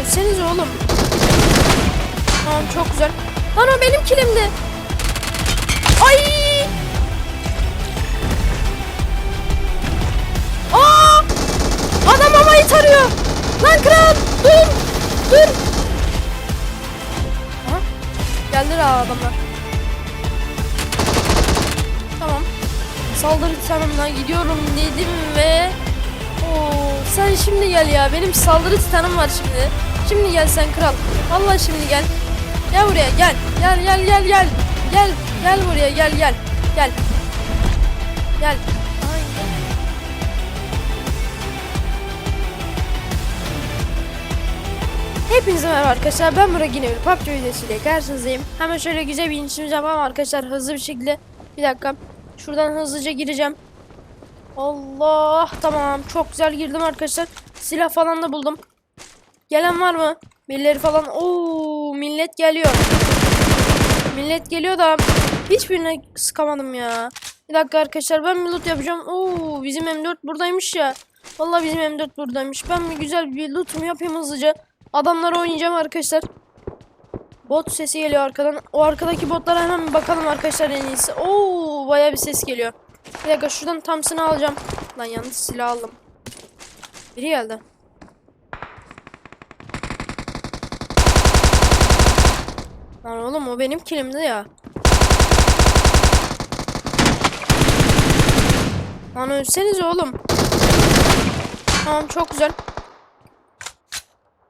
ölseniz oğlum. Tamam çok güzel. Lan o benim kilimdi. Ay! Aa! Adam havayı tarıyor. Lan kral dur. Dur. Aha. Geldiler ha adamlar. Tamam. Saldırı titanımla gidiyorum dedim ve Oo, sen şimdi gel ya. Benim saldırı titanım var şimdi. Şimdi gel sen kral. Vallahi şimdi gel. Gel buraya gel. Gel gel gel gel. Gel. Gel buraya gel gel. Gel. Gel. Hepinize merhaba arkadaşlar. Ben Burak yine bir PUBG videosuyla karşınızdayım. Hemen şöyle güzel bir inişimiz yapalım arkadaşlar. Hızlı bir şekilde. Bir dakika. Şuradan hızlıca gireceğim. Allah tamam çok güzel girdim arkadaşlar. Silah falan da buldum. Gelen var mı? Birileri falan. Oo millet geliyor. Millet geliyor da hiçbirine sıkamadım ya. Bir dakika arkadaşlar ben bir loot yapacağım. Oo bizim M4 buradaymış ya. Vallahi bizim M4 buradaymış. Ben bir güzel bir lootumu yapayım hızlıca. Adamlara oynayacağım arkadaşlar. Bot sesi geliyor arkadan. O arkadaki botlara hemen bir bakalım arkadaşlar en iyisi. Oo baya bir ses geliyor. Bir dakika şuradan Thompson'ı alacağım. Lan yanlış silah aldım. Biri geldi. Lan oğlum o benim kilimdi ya. Lan ölseniz oğlum. Tamam çok güzel.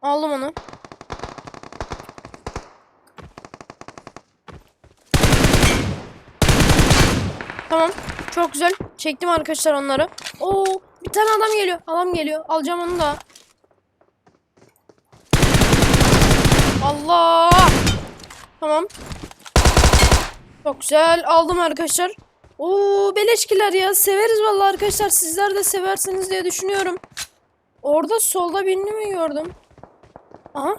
Aldım onu. Tamam. Çok güzel. Çektim arkadaşlar onları. Oo, bir tane adam geliyor. Adam geliyor. Alacağım onu da. Allah! Tamam. Çok güzel. Aldım arkadaşlar. Oo, beleşkiler ya. Severiz vallahi arkadaşlar. Sizler de seversiniz diye düşünüyorum. Orada solda birini mi gördüm? Aha.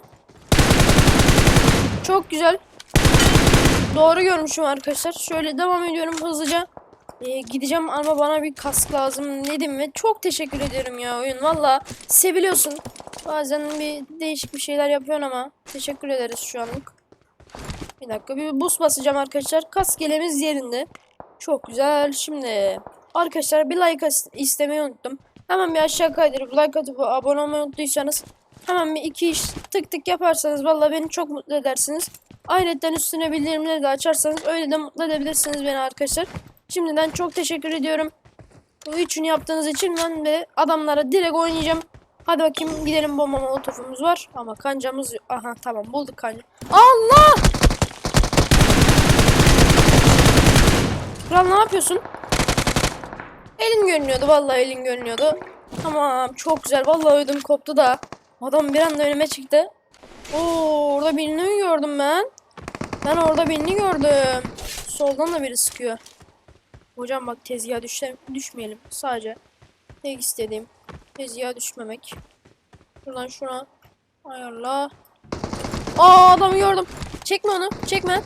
Çok güzel. Doğru görmüşüm arkadaşlar. Şöyle devam ediyorum hızlıca. Ee, gideceğim ama bana bir kask lazım dedim ve çok teşekkür ediyorum ya oyun. Valla seviliyorsun. Bazen bir değişik bir şeyler yapıyorsun ama teşekkür ederiz şu anlık. Bir dakika bir boost basacağım arkadaşlar. Kask elemiz yerinde. Çok güzel. Şimdi arkadaşlar bir like istemeyi unuttum. Hemen bir aşağı kaydırıp like atıp abone olmayı unuttuysanız hemen bir iki iş tık tık yaparsanız valla beni çok mutlu edersiniz. Ayrıca üstüne bildirimleri de açarsanız öyle de mutlu edebilirsiniz beni arkadaşlar. Şimdiden çok teşekkür ediyorum. Bu üçünü yaptığınız için ben de adamlara direkt oynayacağım. Hadi bakayım gidelim bomba molotofumuz var. Ama kancamız yok. Aha tamam bulduk kanca. Allah! Kral ne yapıyorsun? Elin görünüyordu vallahi elin görünüyordu. Tamam çok güzel vallahi ödüm koptu da. Adam bir anda önüme çıktı. Oo orada birini gördüm ben. Ben orada birini gördüm. Soldan da biri sıkıyor. Hocam bak tezgaha düşe düşmeyelim. Sadece tek istediğim tezgaha düşmemek. Şuradan şuna ayarla. Aa adamı gördüm. Çekme onu. Çekme.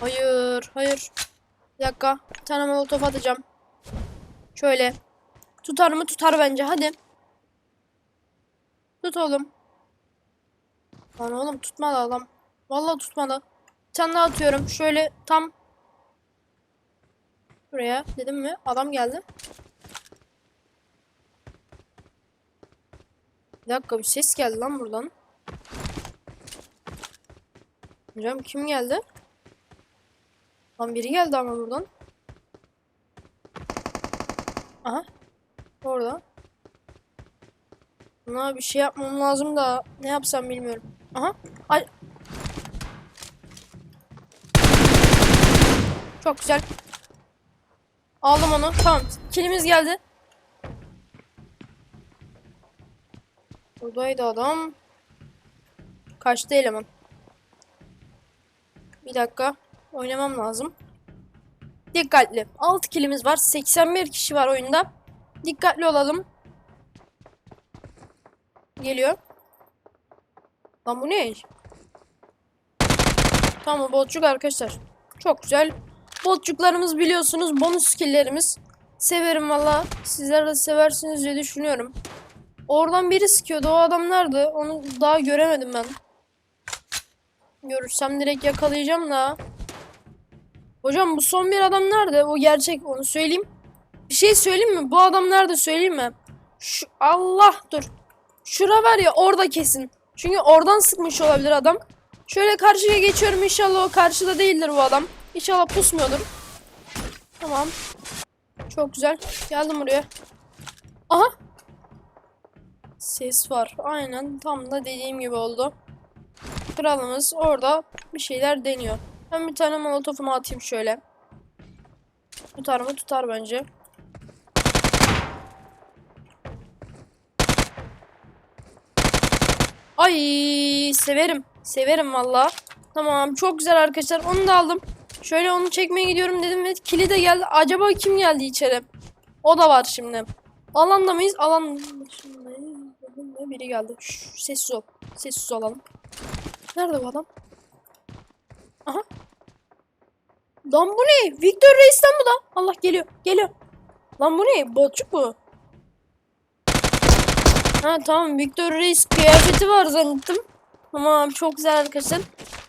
Hayır. Hayır. Bir dakika. Bir tane molotof atacağım. Şöyle. Tutar mı? Tutar bence. Hadi. Tut oğlum. Lan oğlum tutmadı adam. Vallahi tutmadı. Bir tane daha atıyorum. Şöyle tam buraya dedim mi? Adam geldi. Bir dakika bir ses geldi lan buradan. Hocam kim geldi? Lan biri geldi ama buradan. Aha. Orada. Buna bir şey yapmam lazım da ne yapsam bilmiyorum. Aha. Ay. Çok güzel. Aldım onu. Tamam. Kilimiz geldi. Buradaydı adam. Kaçtı eleman. Bir dakika. Oynamam lazım. Dikkatli. 6 kilimiz var. 81 kişi var oyunda. Dikkatli olalım. Geliyor. Lan bu ne? Tamam botçuk arkadaşlar. Çok güzel. Botçuklarımız biliyorsunuz bonus skilllerimiz. Severim valla. Sizler de seversiniz diye düşünüyorum. Oradan biri sıkıyordu. O adam nerede? Onu daha göremedim ben. Görürsem direkt yakalayacağım da. Hocam bu son bir adam nerede? O gerçek onu söyleyeyim. Bir şey söyleyeyim mi? Bu adam nerede söyleyeyim mi? Şu Allah dur. Şura var ya orada kesin. Çünkü oradan sıkmış olabilir adam. Şöyle karşıya geçiyorum inşallah o karşıda değildir bu adam. İnşallah pusmuyordur. Tamam. Çok güzel. Geldim buraya. Aha. Ses var. Aynen tam da dediğim gibi oldu. Kralımız orada bir şeyler deniyor. Ben bir tane molotofumu atayım şöyle. Tutar mı? Tutar bence. Ay severim. Severim valla. Tamam çok güzel arkadaşlar. Onu da aldım. Şöyle onu çekmeye gidiyorum dedim ve kili de geldi. Acaba kim geldi içeri? O da var şimdi. Alanda mıyız? Alan dışındayız. Biri geldi. Şş, sessiz ol. Sessiz olalım. Nerede bu adam? Aha. Lan bu ne? Victor Reis'ten bu da. Allah geliyor. Geliyor. Lan bu ne? Botçuk bu. Ha tamam Victor Reis kıyafeti var zannettim. Tamam çok güzel arkadaşlar.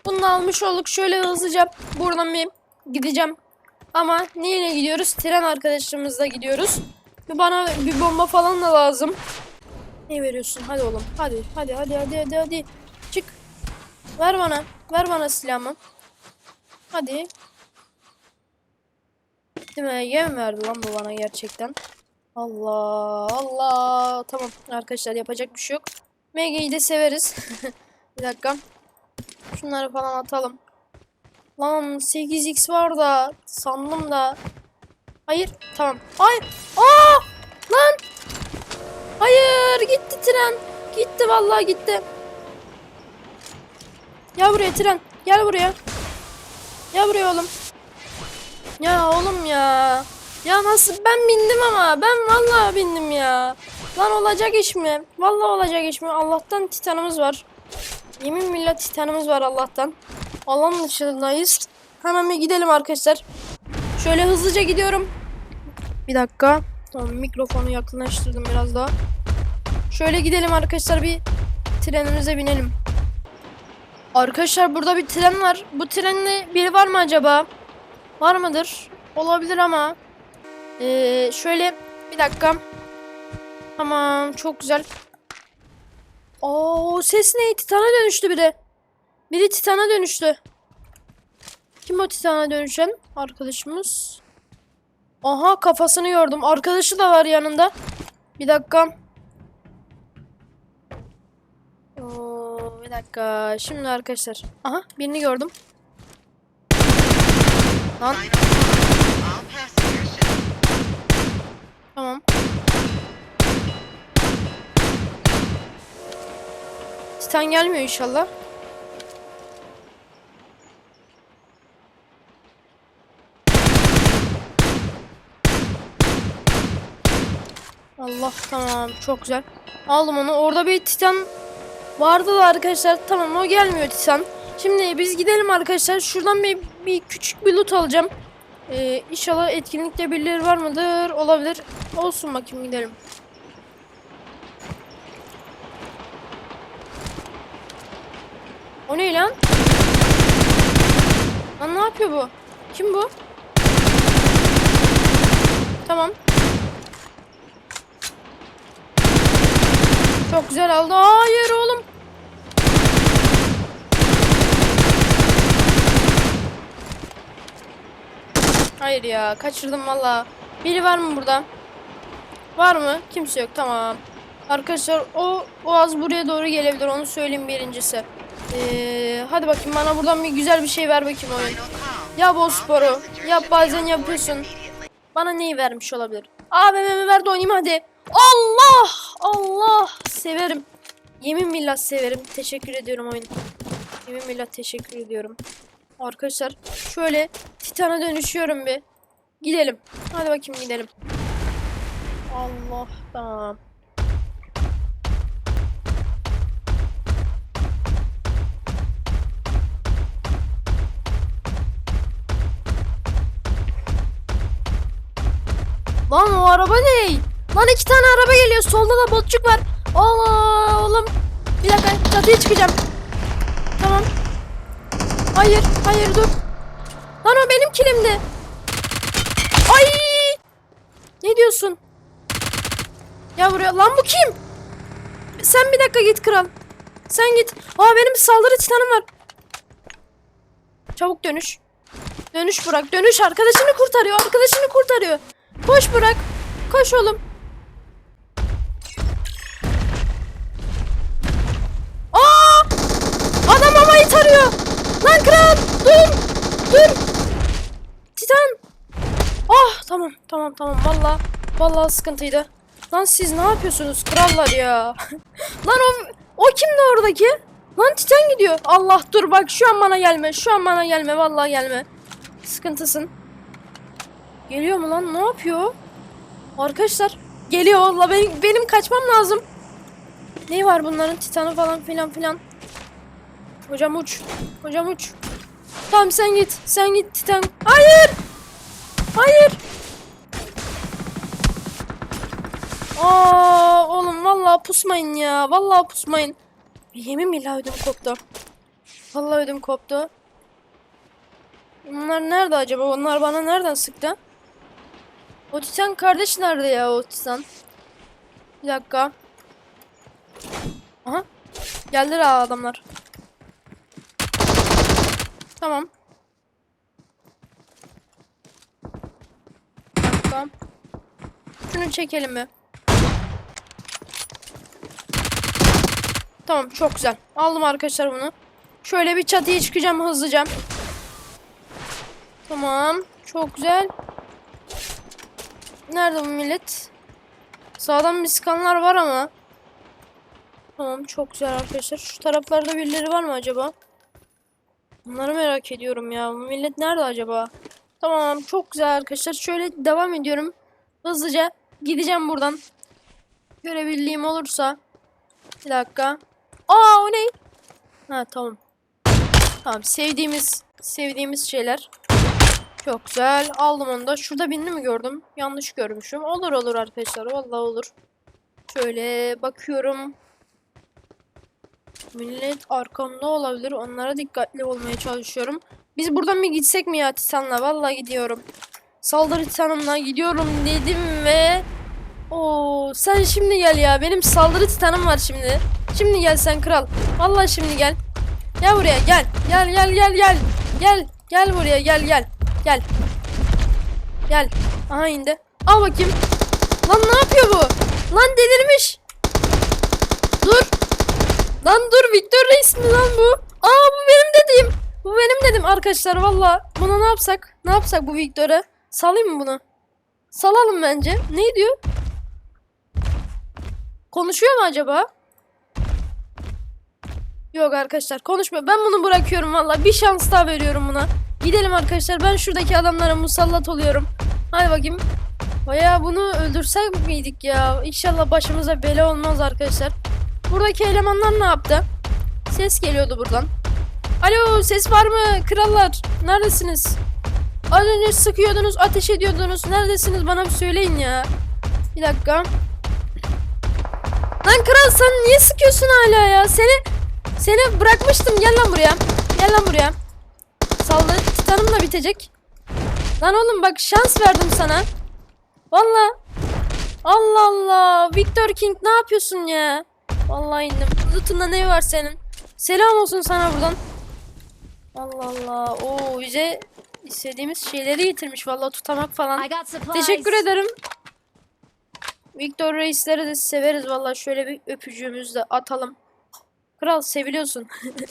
Bunu almış olduk. Şöyle hızlıca buradan bir gideceğim. Ama neyle gidiyoruz? Tren arkadaşlarımızla gidiyoruz. Bana bir bomba falan da lazım. Ne veriyorsun? Hadi oğlum. Hadi hadi hadi hadi hadi hadi. Çık. Ver bana. Ver bana silahımı. Hadi. Değil mi? Yem verdi lan bu bana gerçekten. Allah Allah. Tamam arkadaşlar yapacak bir şey yok. MG'yi de severiz. bir dakika. Şunları falan atalım. Lan 8x var da sandım da. Hayır tamam. Hayır. Aa! Lan! Hayır gitti tren. Gitti vallahi gitti. Gel buraya tren. Gel buraya. Gel buraya oğlum. Ya oğlum ya. Ya nasıl ben bindim ama ben vallahi bindim ya. Lan olacak iş mi? Vallahi olacak iş mi? Allah'tan titanımız var. Yemin millet titanımız var Allah'tan. Alan dışındayız. Hemen bir gidelim arkadaşlar. Şöyle hızlıca gidiyorum. Bir dakika. Tamam mikrofonu yakınlaştırdım biraz daha. Şöyle gidelim arkadaşlar bir trenimize binelim. Arkadaşlar burada bir tren var. Bu trenle biri var mı acaba? Var mıdır? Olabilir ama. Ee, şöyle bir dakika. Tamam çok güzel. Oo ses ne? Titana dönüştü biri. Biri Titan'a dönüştü. Kim o Titan'a dönüşen? Arkadaşımız. Aha kafasını gördüm. Arkadaşı da var yanında. Bir dakika. Oo, bir dakika. Şimdi arkadaşlar. Aha birini gördüm. Lan Titan gelmiyor inşallah. Allah tamam çok güzel. Aldım onu. Orada bir titan vardı da arkadaşlar. Tamam o gelmiyor titan. Şimdi biz gidelim arkadaşlar. Şuradan bir, bir küçük bir loot alacağım. Ee, inşallah etkinlikte birileri var mıdır? Olabilir. Olsun bakayım gidelim. O ne lan? Lan ne yapıyor bu? Kim bu? Tamam. Çok güzel aldı. Hayır oğlum. Hayır ya kaçırdım valla. Biri var mı burada? Var mı? Kimse yok tamam. Arkadaşlar o o az buraya doğru gelebilir onu söyleyeyim birincisi. Ee, hadi bakayım bana buradan bir güzel bir şey ver bakayım oyun. o All sporu. Yap bazen yapıyorsun. Bana neyi vermiş olabilir? AVM'mi ver de oynayayım hadi. Allah! Allah! Severim. Yemin billah severim. Teşekkür ediyorum oyun. Yemin billah teşekkür ediyorum. Arkadaşlar şöyle Titan'a dönüşüyorum bir. Gidelim. Hadi bakayım gidelim. Allah tamam. Lan o araba ne? Lan iki tane araba geliyor. Solda da botçuk var. Allah oğlum. Bir dakika çatıya çıkacağım. Tamam. Hayır, hayır dur. Lan o benim kilimdi. Ay! Ne diyorsun? Ya buraya lan bu kim? Sen bir dakika git kral. Sen git. Aa benim saldırı titanım var. Çabuk dönüş. Dönüş Burak. Dönüş arkadaşını kurtarıyor. Arkadaşını kurtarıyor. Koş Burak. Koş oğlum. Aa! Adam havayı tarıyor. Lan kral dur. Dur. Titan. Ah tamam tamam tamam valla valla sıkıntıydı. Lan siz ne yapıyorsunuz krallar ya? Lan o o kimdi oradaki? Lan Titan gidiyor. Allah dur bak şu an bana gelme. Şu an bana gelme vallahi gelme. Sıkıntısın. Geliyor mu lan? Ne yapıyor? Arkadaşlar geliyor valla benim, benim kaçmam lazım. Ne var bunların Titanı falan filan filan. Hocam uç. Hocam uç. Tamam sen git. Sen git Titan. Hayır. Hayır. Aa oğlum vallahi pusmayın ya. Vallahi pusmayın. Yemin billah ödüm koptu. Vallahi ödüm koptu. Bunlar nerede acaba? Onlar bana nereden sıktı? O Titan kardeş nerede ya o Titan? Bir dakika. Aha. Geldiler ha adamlar. Tamam. Tamam. Şunu çekelim mi? Tamam çok güzel. Aldım arkadaşlar bunu. Şöyle bir çatıya çıkacağım hızlıca. Tamam. Çok güzel. Nerede bu millet? Sağdan bir var ama. Tamam çok güzel arkadaşlar. Şu taraflarda birileri var mı acaba? Bunları merak ediyorum ya. Bu millet nerede acaba? Tamam çok güzel arkadaşlar. Şöyle devam ediyorum. Hızlıca gideceğim buradan. Görebildiğim olursa. Bir dakika. Aa o ne? Ha tamam. Tamam sevdiğimiz sevdiğimiz şeyler. Çok güzel. Aldım onu da. Şurada birini mi gördüm? Yanlış görmüşüm. Olur olur arkadaşlar. Vallahi olur. Şöyle bakıyorum. Millet arkamda olabilir. Onlara dikkatli olmaya çalışıyorum. Biz buradan bir gitsek mi ya Titan'la? Vallahi gidiyorum. Saldırı Titan'ımla gidiyorum dedim ve... Oo, sen şimdi gel ya. Benim saldırı Titan'ım var şimdi. Şimdi gel sen kral. Vallahi şimdi gel. Gel buraya gel. Gel gel gel gel. Gel. Gel buraya gel gel. Gel. Gel. Aha indi. Al bakayım. Lan ne yapıyor bu? Lan delirmiş. Dur. Lan dur Victor Reis mi lan bu? Aa bu benim dediğim. Bu benim dedim arkadaşlar valla. Buna ne yapsak? Ne yapsak bu Victor'a? Salayım mı bunu? Salalım bence. Ne diyor? Konuşuyor mu acaba? Yok arkadaşlar konuşmuyor. Ben bunu bırakıyorum valla. Bir şans daha veriyorum buna. Gidelim arkadaşlar. Ben şuradaki adamlara musallat oluyorum. Hadi bakayım. Baya bunu öldürsek miydik ya? İnşallah başımıza bela olmaz arkadaşlar. Buradaki elemanlar ne yaptı? Ses geliyordu buradan. Alo ses var mı krallar? Neredesiniz? Az önce sıkıyordunuz, ateş ediyordunuz. Neredesiniz bana bir söyleyin ya. Bir dakika. Lan kral sen niye sıkıyorsun hala ya? Seni seni bırakmıştım. Gel lan buraya. Gel lan buraya. Saldırı titanım da bitecek. Lan oğlum bak şans verdim sana. Valla. Allah Allah. Victor King ne yapıyorsun ya? Vallahi indim. Loot'unda ne var senin? Selam olsun sana buradan. Allah Allah. Oo bize istediğimiz şeyleri getirmiş vallahi tutamak falan. Teşekkür ederim. Victor Reis'leri de severiz vallahi şöyle bir öpücüğümüzü de atalım. Kral seviliyorsun.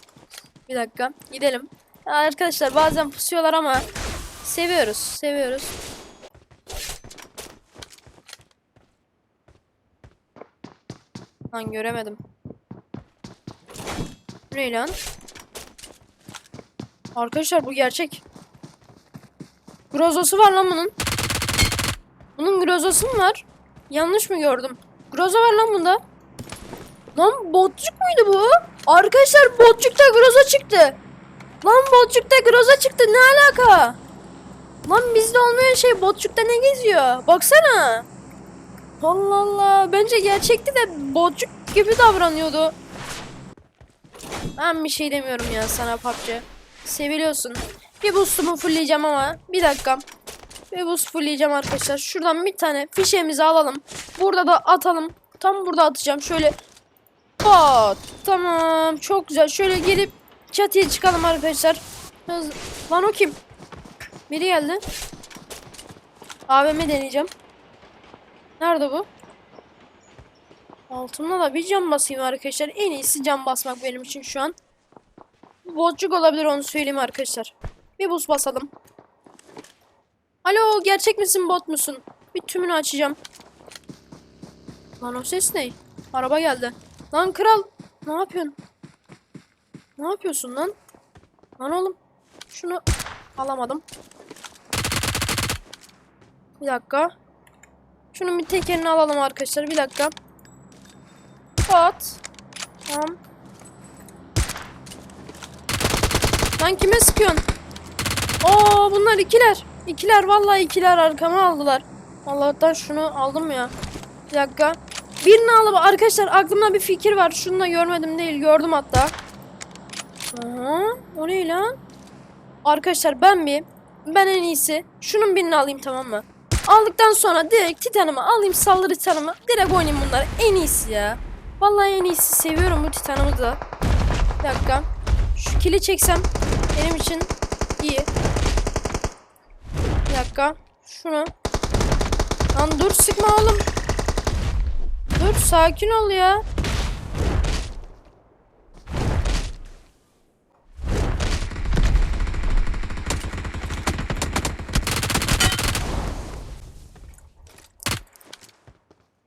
bir dakika gidelim. Arkadaşlar bazen pusuyorlar ama seviyoruz seviyoruz. Lan göremedim. Ne lan? Arkadaşlar bu gerçek. Grozosu var lan bunun. Bunun grozosu mu var? Yanlış mı gördüm? Groza var lan bunda. Lan botçuk muydu bu? Arkadaşlar botçukta groza çıktı. Lan botçukta groza çıktı. Ne alaka? Lan bizde olmayan şey botçukta ne geziyor? Baksana. Allah Allah. Bence gerçekte de botçuk gibi davranıyordu. Ben bir şey demiyorum ya sana PUBG. Seviliyorsun. Bir boost'umu fullleyeceğim ama. Bir dakika. Bir boost fullleyeceğim arkadaşlar. Şuradan bir tane fişemizi alalım. Burada da atalım. Tam burada atacağım. Şöyle. Pat. Tamam. Çok güzel. Şöyle gelip çatıya çıkalım arkadaşlar. Hızlı. Lan o kim? Biri geldi. AVM deneyeceğim. Nerede bu? Altımda da bir cam basayım arkadaşlar. En iyisi cam basmak benim için şu an. Botçuk olabilir onu söyleyeyim arkadaşlar. Bir buz basalım. Alo gerçek misin bot musun? Bir tümünü açacağım. Lan o ses ne? Araba geldi. Lan kral ne yapıyorsun? Ne yapıyorsun lan? Lan oğlum şunu alamadım. Bir dakika. Şunun bir tekerini alalım arkadaşlar. Bir dakika. Pat. Tamam. Lan kime sıkıyorsun? Oo bunlar ikiler. İkiler vallahi ikiler arkama aldılar. Allah'tan şunu aldım ya. Bir dakika. Birini alıp arkadaşlar aklımda bir fikir var. Şunu da görmedim değil gördüm hatta. Aha, o ne lan? Arkadaşlar ben bir ben en iyisi şunun birini alayım tamam mı? Aldıktan sonra direkt Titan'ımı alayım saldırı Titan'ımı direkt oynayayım bunları en iyisi ya. Vallahi en iyisi seviyorum bu Titan'ımı da. Bir dakika. Şu kili çeksem benim için iyi. Bir dakika. Şunu. Lan dur sıkma oğlum. Dur sakin ol ya.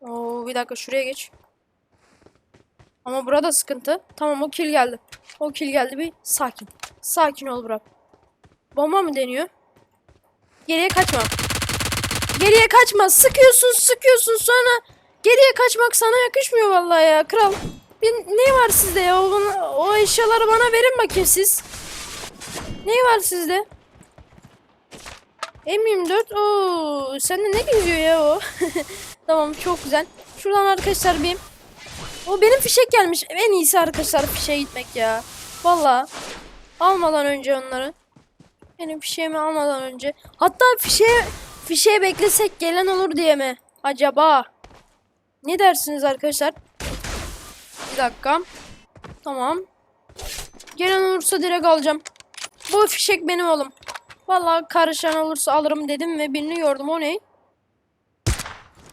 Oo, bir dakika şuraya geç. Ama burada sıkıntı. Tamam o kill geldi. O kill geldi bir sakin. Sakin ol Burak. Bomba mı deniyor? Geriye kaçma. Geriye kaçma. Sıkıyorsun sıkıyorsun sonra geriye kaçmak sana yakışmıyor vallahi ya kral. Bir, ne var sizde ya? O, o eşyaları bana verin bakayım siz. Ne var sizde? M24. Oo, sende ne geziyor ya o? tamam çok güzel. Şuradan arkadaşlar bir o benim fişek gelmiş. En iyisi arkadaşlar fişeğe gitmek ya. Vallahi almadan önce onları. Benim fişeğimi almadan önce. Hatta fişeğe fişeğe beklesek gelen olur diye mi? Acaba? Ne dersiniz arkadaşlar? Bir dakika. Tamam. Gelen olursa direkt alacağım. Bu fişek benim oğlum. Vallahi karışan olursa alırım dedim ve birini gördüm. O ne?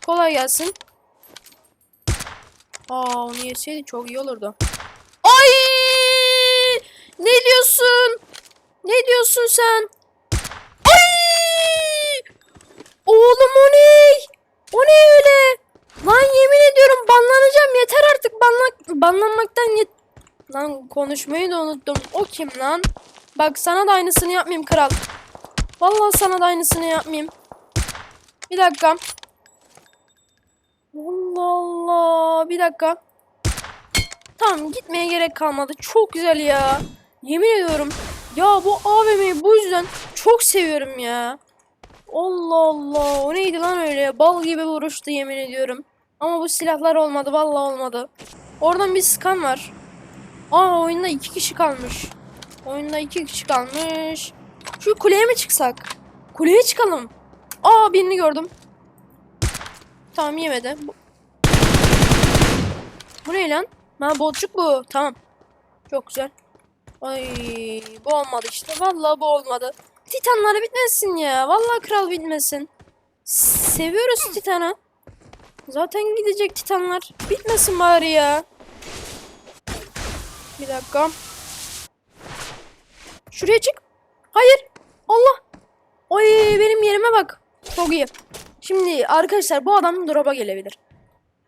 Kolay gelsin. Aa onu yeseydi çok iyi olurdu. Ay! Ne diyorsun? Ne diyorsun sen? Ay! Oğlum o ne? O ne öyle? Lan yemin ediyorum banlanacağım. Yeter artık banla banlanmaktan yet... Lan konuşmayı da unuttum. O kim lan? Bak sana da aynısını yapmayayım kral. Vallahi sana da aynısını yapmayayım. Bir dakika. Allah. Bir dakika. Tamam gitmeye gerek kalmadı. Çok güzel ya. Yemin ediyorum. Ya bu AVM'yi bu yüzden çok seviyorum ya. Allah Allah. O neydi lan öyle? Bal gibi vuruştu yemin ediyorum. Ama bu silahlar olmadı. Vallahi olmadı. Oradan bir skan var. Aa oyunda iki kişi kalmış. Oyunda iki kişi kalmış. Şu kuleye mi çıksak? Kuleye çıkalım. Aa birini gördüm. Tamam yemedi. Bu, ne lan? Ha botçuk bu. Tamam. Çok güzel. Ay bu olmadı işte. Vallahi bu olmadı. Titanları bitmesin ya. Vallahi kral bitmesin. Seviyoruz Titan'ı. Zaten gidecek Titanlar. Bitmesin bari ya. Bir dakika. Şuraya çık. Hayır. Allah. Oy benim yerime bak. Çok iyi. Şimdi arkadaşlar bu adam drop'a gelebilir.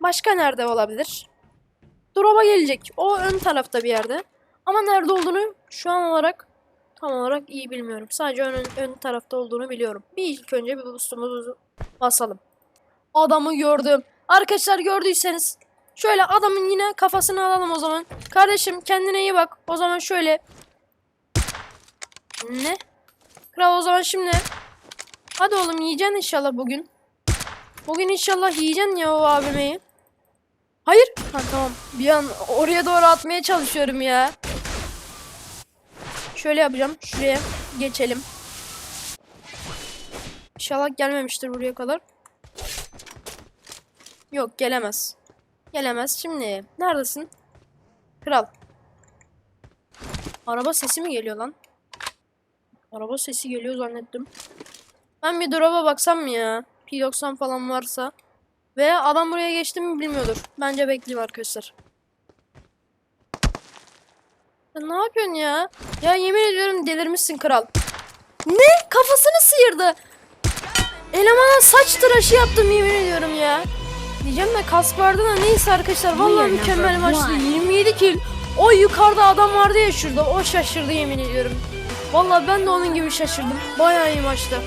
Başka nerede olabilir? Drop'a gelecek. O ön tarafta bir yerde. Ama nerede olduğunu şu an olarak tam olarak iyi bilmiyorum. Sadece ön, ön tarafta olduğunu biliyorum. Bir ilk önce bir boostumuzu basalım. Adamı gördüm. Arkadaşlar gördüyseniz şöyle adamın yine kafasını alalım o zaman. Kardeşim kendine iyi bak. O zaman şöyle. Ne? Kral o zaman şimdi Hadi oğlum yiyeceksin inşallah bugün. Bugün inşallah yiyeceksin ya o AVM'yi. Hayır. Ha tamam. Bir an oraya doğru atmaya çalışıyorum ya. Şöyle yapacağım. Şuraya geçelim. İnşallah gelmemiştir buraya kadar. Yok gelemez. Gelemez. Şimdi neredesin? Kral. Araba sesi mi geliyor lan? Araba sesi geliyor zannettim. Ben bir drop'a baksam mı ya? P90 falan varsa. Veya adam buraya geçti mi bilmiyordur. Bence bekleyeyim arkadaşlar. Ya ne yapıyorsun ya? Ya yemin ediyorum delirmişsin kral. Ne? Kafasını sıyırdı. Elemana saç tıraşı yaptım yemin ediyorum ya. Diyeceğim de kask vardı da neyse arkadaşlar. Vallahi mükemmel maçtı. one. 27 kill. O yukarıda adam vardı ya şurada. O şaşırdı yemin ediyorum. Vallahi ben de onun gibi şaşırdım. Bayağı iyi maçtı.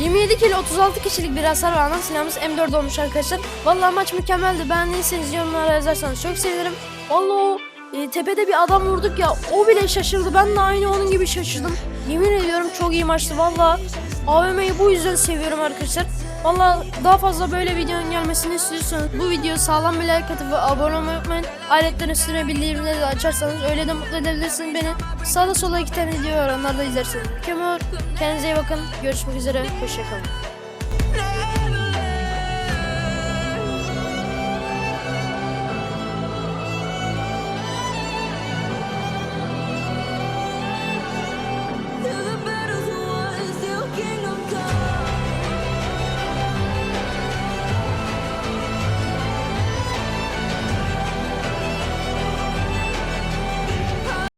27 kill 36 kişilik bir hasar alan silahımız M4 olmuş arkadaşlar. Vallahi maç mükemmeldi. Beğendiyseniz yorumlara yazarsanız çok sevinirim. Vallahi e, tepede bir adam vurduk ya o bile şaşırdı. Ben de aynı onun gibi şaşırdım. Yemin ediyorum çok iyi maçtı. Vallahi AVM'yi bu yüzden seviyorum arkadaşlar. Vallahi daha fazla böyle videonun gelmesini istiyorsanız bu videoyu sağlam bir like atıp ve abone olmayı unutmayın. Aletlerin üstüne bildirimleri de açarsanız öyle de mutlu edebilirsiniz beni. Sağda sola iki tane video var onları da izlersiniz. Mükemmel. Kendinize iyi bakın. Görüşmek üzere. Hoşçakalın.